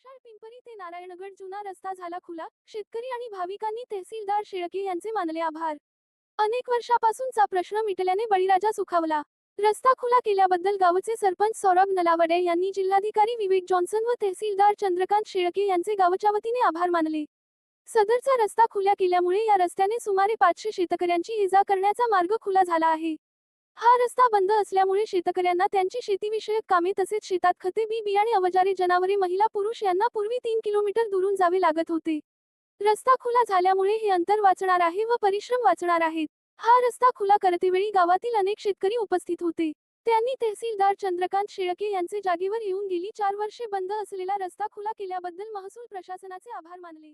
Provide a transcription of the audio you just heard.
क्षाळ पिंपरी ते नारायणगड जुना रस्ता झाला खुला. शेतकरी आणि भाविकांनी तहसीलदार शेळके यांचे मानले आभार. अनेक वर्षापासूनचा प्रश्न मिटल्याने बळीराजा सुखावला. रस्ता खुला केल्याबद्दल गावचे सरपंच सौरभ नलावडे यांनी जिल्हाधिकारी विवेक जॉन्सन व तहसीलदार चंद्रकांत शेळके यांचे गावच्या वतीने आभार मानले. सदरचा रस्ता खुल्या केल्यामुळे या रस्त्याने सुमारे पाचशे शेतकऱ्यांची इजा करण्याचा मार्ग खुला झाला आहे. हा रस्ता बंद असल्यामुळे शेतकऱ्यांना त्यांची शेतीविषयक कामे तसेच शेतात खते बी बियाणे अवजारे जनावरे महिला पुरुष यांना पूर्वी तीन किलोमीटर दुरून जावे लागत होते. रस्ता खुला झाल्यामुळे हे अंतर वाचणार आहे व परिश्रम वाचणार आहेत. हा रस्ता खुला करतेवेळी गावातील अनेक शेतकरी उपस्थित होते. त्यांनी तहसीलदार चंद्रकांत शेळके यांचे जागेवर येऊन गेली चार वर्षे बंद असलेला रस्ता खुला केल्याबद्दल महसूल प्रशासनाचे आभार मानले.